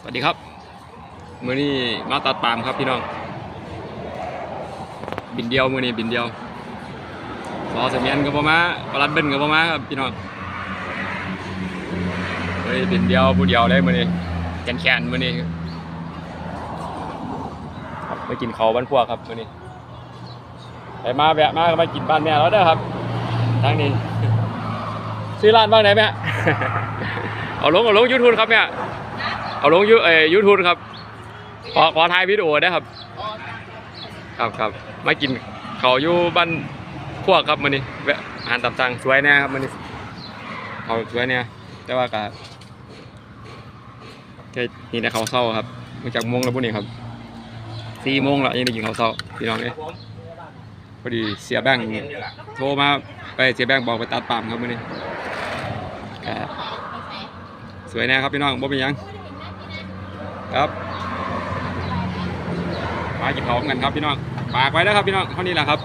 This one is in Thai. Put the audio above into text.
สวัสดีครับมือนี้มาตัดปามครับพี่น้อง บินเดียวมือนี้บินเดียวสอเสมียนกับพ่อมาปลัดเบิ้ลกับพ่อมาครับพี่น้องเฮ้ยบินเดียวผู้เดียวเลยมือนี้แขนแขนมือนี้ครับไปกินเขาวบ้านพวกครับมือนี้ไปมาแวะมาก็มากินบ้านแม่แล้วเด้อครับทางนี้ซื้อร้านบ้างไหนแม่เอาลงเอาลงยูทูบครับแม่ เอาลงยูเอยูทูบครับ ขอขอถ่ายวิดีโอได้ครับ ครับครับมากินเขาอยู่บ้านพวกครับมื้อนี้แวะอาหารตามสั่งสวยแน่ครับมื้อนี้เขาสวยแน่แต่ว่าก็แค่นี่แต่เขาเศร้าครับมาจากมงแล้วพวกนี้ครับสี่โมงแล้วยังได้กินเขาเศร้าพี่น้องเอ้ยพอดีเสียแบงค์โทรมาไปเสียแบงค์บอกไปตัดปามครับมื้อนี้สวยแน่ครับพี่น้องบ่เป็นยัง ครับมากินของกันครับพี่น้องฝากไว้นะครับพี่น้องเท่านี้แหละครับ